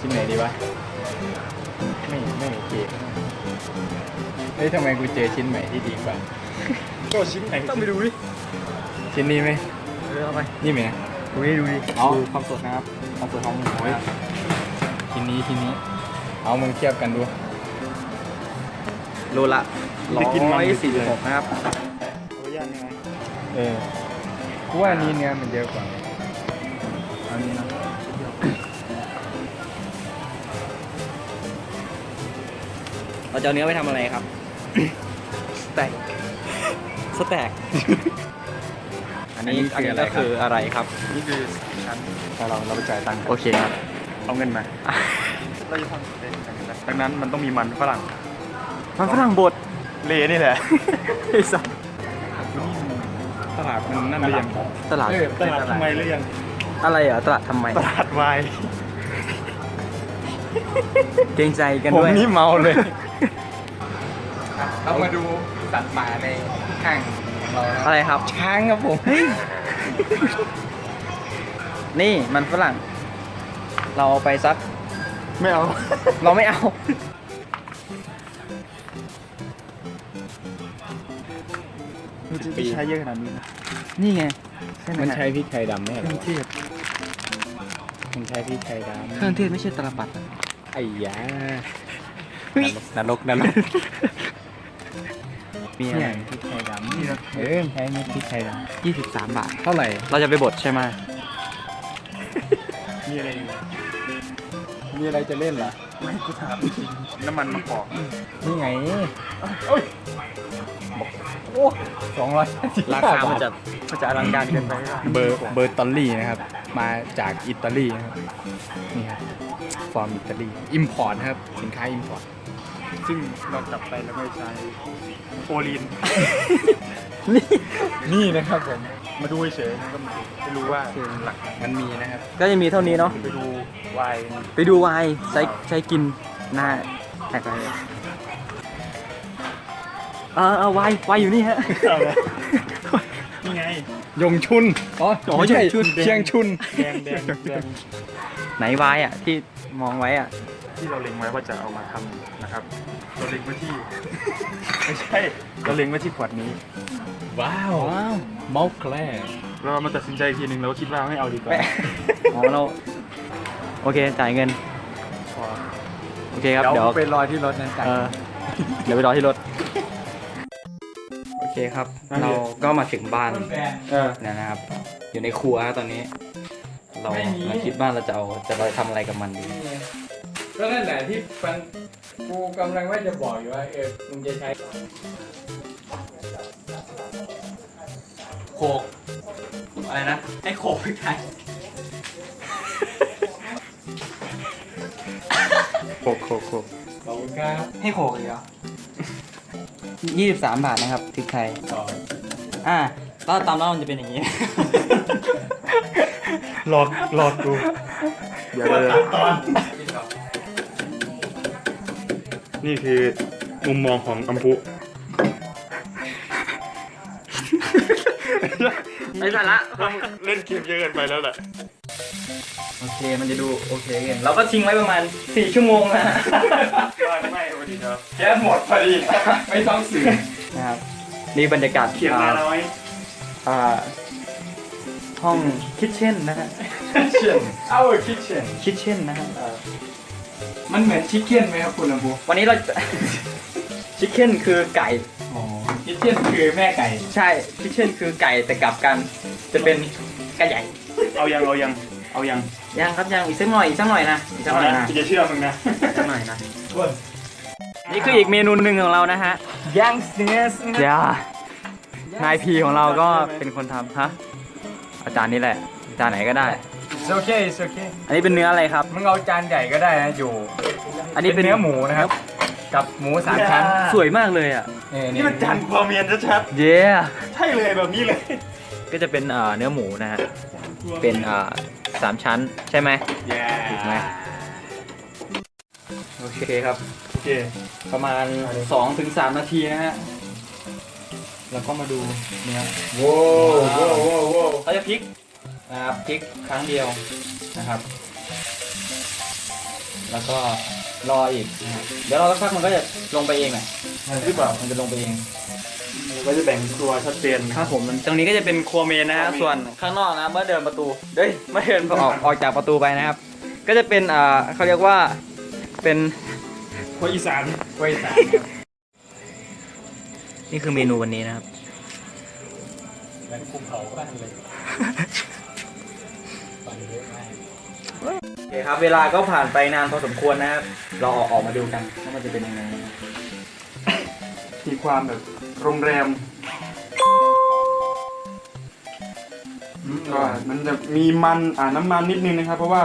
ชิ้นไหนดีวะ ไม่ไม่โอเคเฮ้ยทำไมกูเจอชิ้นใหม่ที่ดีกว่า ก็ชิ้นไหนต้องไปดูดิ ชิ้นนี้ไหมเออเอาไป นี่ไหมดูดิดูดิเอาดูความสดนะครับความสดของหมูโอ้ยชิ้นนี้ชิ้นนี้ เอามึงเทียบกันดู โลละร้อยสี่สิบหกนะครับขออนุญาตยังไงเออกูว่าอันนี้เนื้อมันเยอะกว่าเอันนี้นะ เราจะเอาเนื้อไปทำอะไรครับสแต็กสแต็กอันนี้อันนี้ก็คืออะไรครับ นี่คือชั้นแต่เราเราไปจ่ายตังค์โอเคครับ เอาเงินมา เราจะทำเป็นอย่างนั้นนะดังนั้นมันต้องมีมันฝรั่ง มันฝรั่งบดเลนี่แหละไอ้สัสตลาดมันนั่นหรือยังตลาดเออตลาดทำไมหรือยังอะไรเหรอตลาดทำไม ตลาดวายเกรงใจกันผมด้วยนี่เมาเลย เรามาดูสัตว์ป่าในข้างของเรานะอะไรครับ ช้างครับผม นี่มันฝรั่ง เราเอาไปซัก ไม่เอา เราไม่เอา มันจะใช้เยอะขนาดนี้นะนี่ไงมันใช้พริกไทยดำไหมเครื่องเทศมันใช้พริกไทยดำเครื่องเทศไม่ใช่ตลปัดอะไอ้ยานรกนรก มีอะไรเนี่ยพริกไทยดำนี่นะเออใช้เม็ดพริกไทยดยี่สิบสามบาทำเท่าไหร่ เราจะไปบดใช่ไหมมีอะไรอยู่มีอะไรจะเล่นเหรอ ไม่กูถามจริงน้ำมันมะกอกนี่ไงโอ้ยโอ้สองร้อยราคามันจะมันจะอลังการเกินไปเบอร์เบอร์ตอลลี่นะครับ มาจากอิตาลีนะครับ นี่ครับฟอร์มอิตาลีอิมพอร์ตครับ สินค้าอิมพอร์ต ซึ่งเรากลับไปแล้วไม่ใช้โอลีนนี่นะครับผม มาดูเฉยๆมันก็ไม่รู้ว่าหลักมันมีนะครับ ก็จะมีเท่านี้เนาะ ไปดูวายไปดูวายใช้ใช้กินหน้าแท็กอะไรเออเออวายวายอยู่นี่ฮะเอาเลยนี่ไง ยงชุน อ๋ออ๋อไม่ใช่ยงชุน เชียงชุน แดงแดงแดงไหนวายอะที่มองไว้อะ ที่เราเล็งไว้ว่าจะเอามาทำนะครับ เราเล็งไว้ที่ ไม่ใช่เราเล็งไว้ที่ขวดนี้ ว้าวว้าวเมาส์แคลร์เรามาตัดสินใจอีกทีหนึ่งเราก็คิดว่าไม่เอาดีกว่าแปะอ๋อเราโอเคจ่ายเงินพอโอเคครับเดี๋ยวไปรอที่รถนั้นกันเออเดี๋ยวไปรอที่รถ โอเคครับ เราก็มาถึงบ้านเออ แล้วนะครับ อยู่ในครัวฮะตอนนี้ เราไม่มี เราคิดบ้านเราจะเอาจะไปทำอะไรกับมันดี ก็นั่นแหละที่มันกูกำลังว่าจะบอกอยู่ว่าเออมึงจะใช้โคกอะไรนะ ให้โคกพริกไทยโคกโคกโคกขอบคุณครับให้โคกอีกเหรอยี่สิบสามบาทนะครับพริกไทย ต่ออ่าแล้วตามแล้วมันจะเป็นอย่างนี้ หลอกหลอกกูอย่าเลยนี่ คือมุมมองของอัมพุไม่สาระเล่นเกมเยอะเกินไปแล้วแหละโอเคมันจะดูโอเคเกันเราก็ทิ้งไว้ประมาณสี่ชั่วโมงนะไม่ไม่สวัสดีครับแก๊สหมดพอดี ไม่ต้องสื่อนะครับนี่บรรยากาศเขียนมาน้อยอ่าห้องคิทเช่นนะฮะเช่นเอาคิทเช่นคิทเช่นนะฮะ มันเหมือนชิคเก้นไหมครับคุณลำพูวันนี้เรา ชิคเช่นคือไก่ อ๋อคิทเช่นคือแม่ไก่ ใช่คิทเช่นคือไก่แต่กลับกัน จะเป็นไก่ใหญ่ เอายังเอายังเอายังยังครับยังอีกสักหน่อยอีกสักหน่อยนะอีกสักหน่อยนะกูจะเชื่อมึงนะอีกสักหน่อยนะก้นนี่คืออีกเมนูหนึ่งของเรานะฮะยังเนื้อเดี๋ยวนายพีของเราก็เป็นคนทำฮะอาจารย์นี่แหละอาจารย์ไหนก็ได้ โอเคโอเคอันนี้เป็นเนื้ออะไรครับ มึงเอาจานใหญ่ก็ได้นะอยู่ อันนี้เป็นเนื้อหมูนะครับ กับหมูสามชั้นสวยมากเลยอะนี่มันจานความเมียนชัดเย้ๆใช่เลยแบบนี้เลย ก็จะเป็นเอ่อเนื้อหมูนะฮะเป็นเอ่อสามชั้นใช่ไหมแย่ถูกไหมโอเคครับโอเคประมาณ2-3ถึงนาทีนะฮะแล้วก็มาดูเนื้อโว้วโว้วโว้วโว้วเขาจะพลิก นะครับพลิกครั้งเดียวนะครับ แล้วก็รออีกนะฮะเดี๋ยวเราสักพักมันก็จะลงไปเองแหละหรือเปล่ามันจะลงไปเองเราก็จะแบ่งครัวชัดเจนนะคครัรับบผมตรงนี้ก็จะเป็นครัวเมนนะฮะส่วนข้างนอกนะเมื่อเดินประตูเฮ้ยเมื่อเดินออกออกจากประตูไปนะครับ ก็จะเป็นอ่าเขาเรียกว่าเป็นครัวอีสานไวสานี่คือเมนูวันนี้นะครับแล้วคุมเขาบ้านเลย โอเคครับ เวลาก็ผ่านไปนานพอสมควรนะครับ เราออกออกมาดูกันว่ามันจะเป็นยังไงนะครับมีความแบบโรงแรมก็มันจะมีมันอ่าน้ำมันนิดนึงนะครับ เพราะว่า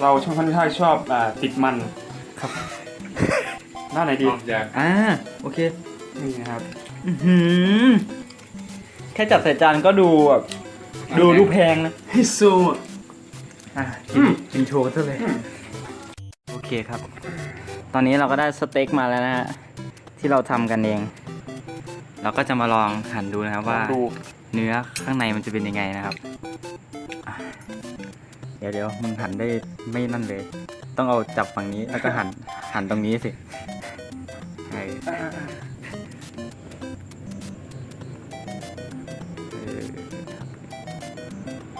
เราช่างค่อนข้างชอบอ่าติดมันครับ หน้าไหนดีอ่า โอเค นี่นะครับ อื้อหือแค่จัดใส่จานก็ดูแบบดูดูแพงนะฮิซูอะ กินกินโชว์ซะเลย โอเคครับ ตอนนี้เราก็ได้สเต็กมาแล้วนะฮะ ที่เราทำกันเอง เราก็จะมาลองหั่นดูนะครับว่า ดูเนื้อข้างในมันจะเป็นยังไงนะครับอะเดี๋ยวเดี๋ยวมึงหั่นได้ไม่นั่นเลย ต้องเอาจับฝั่งนี้แล้วก็หั่นหั่นตรงนี้สิ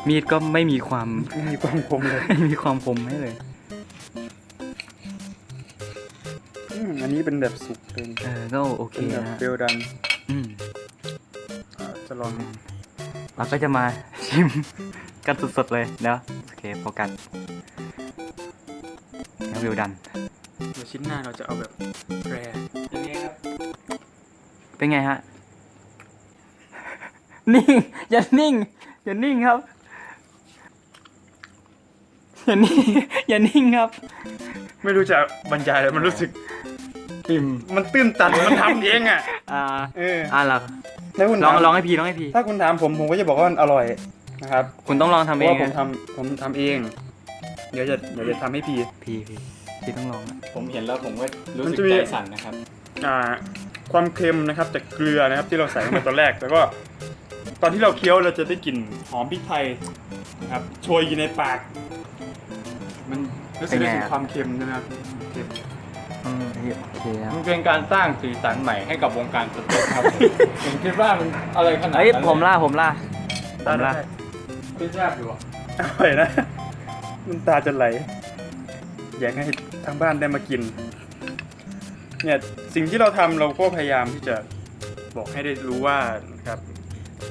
มีดก็ไม่มีความไม่มีความคมเลย ไม่มีความคมให้เลยอืมอันนี้เป็นแบบสุกเป็นเออก็โอเคเป็นแบบนะฮะเปรียวดันอืมอ่าจะลองเราก็จะมาชิม กันสดๆเลยเดี๋ยวโอเคโฟกัสแล้ววิวดัน เดี๋ยวชิ้นหน้าเราจะเอาแบบแรเป็นไงฮะ นิ่ง อย่านิ่ง อย่านิ่งครับ อย่านิ่งอย่านิ่งครับ ไม่รู้จะบรรยายเลยมันรู้สึกปิมมันตื้นตันมันทำเองอะอ่าเอออ่าเหรอถ้าคุณลองถามลองให้พี่ลองให้พี่ ถ้าคุณถามผมผมก็จะบอกว่ามันอร่อยนะครับคุณต้องลองเพทำราะเองว่าผมนะทำผมทำเอง เดี๋ยวจะเดี๋ยวจะทำให้พี่พี่พี่พี่ต้องลองนะผมเห็นแล้วผมก็รู้มันสึกจะมีใจสั่นนะครับอ่าความเค็มนะครับจากเกลือนะครับที่เราใส่ลงไปตอนแรกแล้วก็ ตอนที่เราเคี้ยวเราจะได้กลิ่นหอมพริกไทยนะครับโชยอยู่ในปากมัน รู้สึกได้ถึงความเค็มใช่ไหมครับเค็มอืมโอเคครับมันเป็นการสร้างสีสันใหม่ให้กับวงการสเต็กครับผมคิดว่ามันอะไรขนาดเฮ้ยนั้นผมล่าผมล่าผได้มล่าได้คิดยากอยู่อะอร่อยนะน้ำตาจะไหล อยากให้ทางบ้านได้มากิน เนี่ยสิ่งที่เราทำเราก็พยายามที่จะบอกให้ได้รู้ว่านะครับ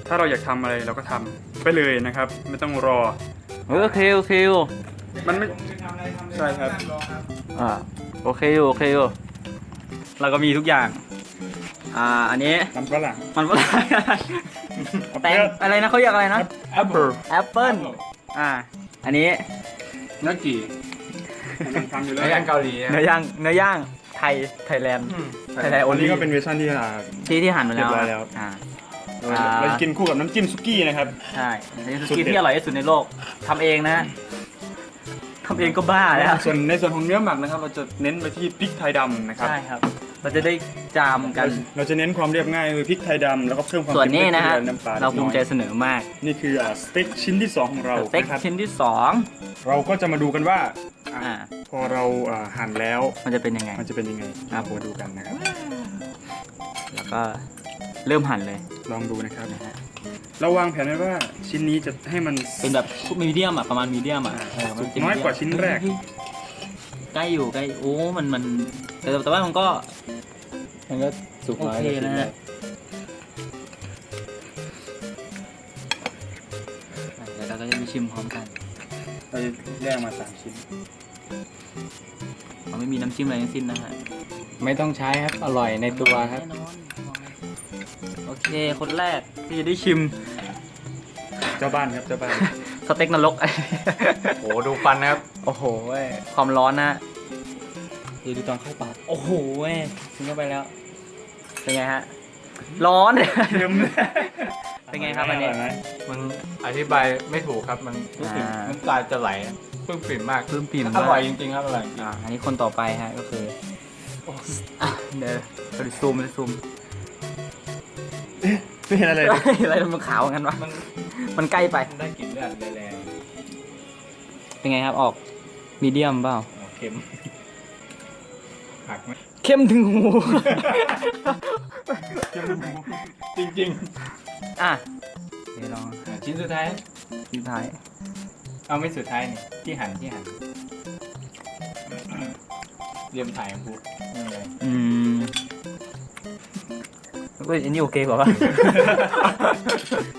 ถ้าเราอยากทำอะไรเราก็ทำไปเลยนะครับ ไม่ต้องรอเออโอเคโอเคอยู่ มันไม่ใช่ครับ อ่าโอเคอยู่โอเคอยู่เราก็มีทุกอย่าง อ่าอันนี้มันฝรั่งมันฝรั่งแตงอะไรนะเขาเรียกอะไรนะแอปเปิลแอปเปิ้ลอ่า อันนี้เนื้อกี่มันทำอยู่แล้วเนื้อย่างเกาหลีอะเนื้อย่างเนื้อย่างไทยไทยแลนด์ไทยแลนด์โออันลี่นี้ก็เป็นเวอร์ชันที่อ่าที่ที่หั่นมาแล้วเรียบร้อยแล้วอ่าเราอ่าเราจะกินคู่กับน้ำจิ้มซุกี้นะครับ ใช่อันนี้สุสุดเด็กี้ดที่อร่อยที่สุดในโลกทำเองนะทำเองก็บ้าแล้วส่วนในส่วนของเนื้อหมักนะครับ เราจะเน้นไปที่พริกไทยดำนะครับ ใช่ครับ เราจะได้จามกัน เราจะเน้นความเรียบง่ายคือพริกไทยดำแล้วก็เพิ่มความส่วนนี้เค็มนะฮะด้วยน้ำปลาเราภูมิใจล็กน้อยเสนอมาก นี่คืออ่าสเต็กชิ้นที่สองของเราสเต็กนะครับชิ้นที่สองเราก็จะมาดูกันว่าอ่าอ่าพอเราอ่าหั่นแล้วมันจะเป็นยังไง มันจะเป็นยังไงครับมาดูกันนะครับ แล้วก็เริ่มหั่นเลย ลองดูนะครับนะฮะ เราวางแผนไว้ว่าชิ้นนี้จะให้มัน เป็นแบบมีเดียมอะประมาณมีเดียมอะเออมัสุกจะ น้อยกว่าชิ้นแรก เฮ้ยใกล้อยู่ใกล้โอ้มันมันแต่แต่ว่ามันก็ มันก็สุกน้อยโอเคนะฮะ เดี๋ยวเราก็จะไปชิมพร้อมกันเราจะแยกมาสามชิ้นเราไม่มีน้ำจิ้มอะไรทั้งสิ้นนะฮะไม่ต้องใช้ครับ อร่อยในตัวครับ แน่นอนโอ เคคนแรกที่จะได้ชิมเจ้าบ้านครับเจ้าบ้านสเต็กนรกโอ้โหดูฟันนะครับ โอ้โหเว้ยความร้อนนะ ดูดูตอนเข้าปากโอ้โหเว้ยกินเข้าไปแล้ว เป็นไงฮะ ร้อน เค็มเป็นไงครับอันนี้ ร่ยไหมมันอธิบายไม่ถูกครับ มันรู้สึกอ่า น้ำตาจะไหลปลื้มปิ่มมากปลื้มปิ่มอร่อยจริงๆครับอร่อยจริงอ่าอันนี้คนต่อไปฮะก็คืออะเดี๋ยวเราดูซูมดูซูม ไม่เห็นอะไรเลย อะไรมันขาวงั้นวะมันใกล้ไป ได้กลิ่นเลือดแรงเป็นไงครับออกมีเดียมเปล่าๆโอเคค็มผักไหมเข้มถึงหูจริงอะเดี๋ยวลองๆชิ้นสุดท้าย สุดท้ายเอาไม่สุดท้ายนี่ที่หั่นที่หั่นเรียมถ่ายของกูไม่เป็นไรอืม เฮ้ยอันนี้โอเคกว่าปะ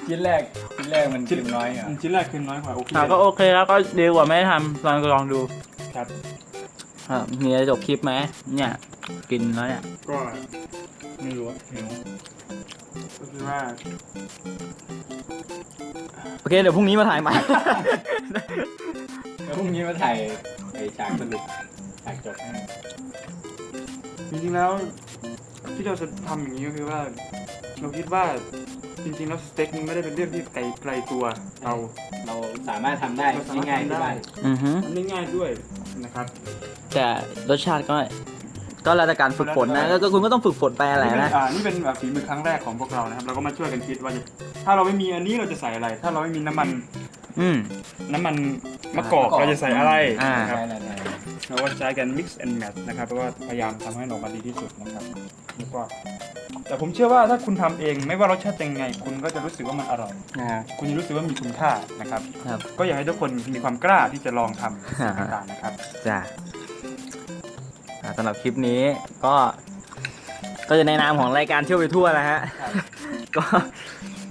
ชิ้นแรกชิ้นแรกมันชิ้นน้อยอะชิ้นแรกคือน้อยกว่าโอเคอะก็โอเคแล้วก็ดีกว่าไม่ได้ทำลองลองดูครับอะมีอะไรจบคลิปไหมเนี่ย กินแล้วเนี่ยก็ไม่รู้อะหิวก็คือว่าโอเคเดี๋ยวพรุ่งนี้มาถ่ายใหม่ แล้วพรุ่งนี้มาถ่ายไอ้ฉากสรุปฉากจบให้ จริงๆแล้วที่เราจะทำอย่างนี้ก็คือว่า เราคิดว่าจริงๆแล้วสเต็กมันไม่ได้เป็นเรื่องที่ไกลไกลตัวเราเราสามารถทำได้เราสามารถง่ายๆทำได้ที่บ้านอือฮึมันได้ง่ายด้วยนะครับ แต่รสชาติก็ ก็แล้วแต่การฝึกฝนนะก็ก็คุณก็ต้องฝึกฝนไปอะไรนี่เป็นนะ อ่านี่เป็นแบบฝีมือครั้งแรกของพวกเรานะครับ เราก็มาช่วยกันคิดว่าจะถ้าเราไม่มีอันนี้เราจะใส่อะไร ถ้าเราไม่มีน้ำมันอืม น้ำมันมะกอกเราจะใส่อะไรอ่า นะครับ ได้ได้ได้ เราก็ใช้กัน mix and match นะครับเพราะว่าพยายามทำให้ออกมาดีที่สุดนะครับแล้วก็แต่ผมเชื่อว่าถ้าคุณทำเองไม่ว่ารสชาติจะยังไง คุณก็จะรู้สึกว่ามันอร่อยอ่าคุณจะรู้สึกว่ามีคุณค่านะครับ ครับ ก็อยากให้ทุกคนมีความกล้าที่จะลองทำสิ่งอ่าต่างๆนะครับ จ้ะอ่าสำหรับคลิปนี้ก็ ก็จะในนามของรายการเที่ยวไปทั่วนะฮะ ก็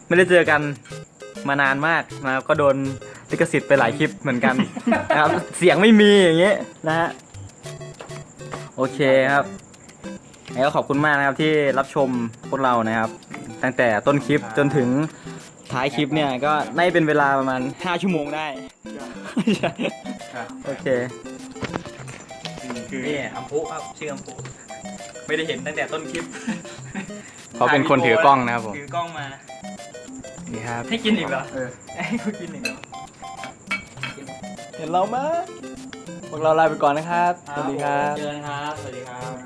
ไม่ได้เจอกันมานานมากนะครับก็โดน ลิขสิทธิ์ไปหลายคลิปเหมือนกัน นะครับ เสียงไม่มีอย่างเงี้ยนะฮะโอเคครับแล้วก็ขอบคุณมากนะครับที่รับชมพวกเรานะครับ ตั้งแต่ต้นคลิปจนถึงท้ายคลิปเนี่ยก็ได้เป็นเวลาประมาณ 5 ชั่วโมงได้ใช่ครับโอเค คือนี่อัมพุครับชื่ออัมพุไม่ได้เห็นตั้งแต่ต้นคลิปเขาเป็นคนถือกล้องนะครับผม ถือกล้องมา นี่ครับ ให้กินอีกเหรอเออให้กูกินอีกเหรอ เห็นเราไหมพวกเราลาไปก่อนนะครับ สวัสดีครับ เจอกันครับ สวัสดีครับ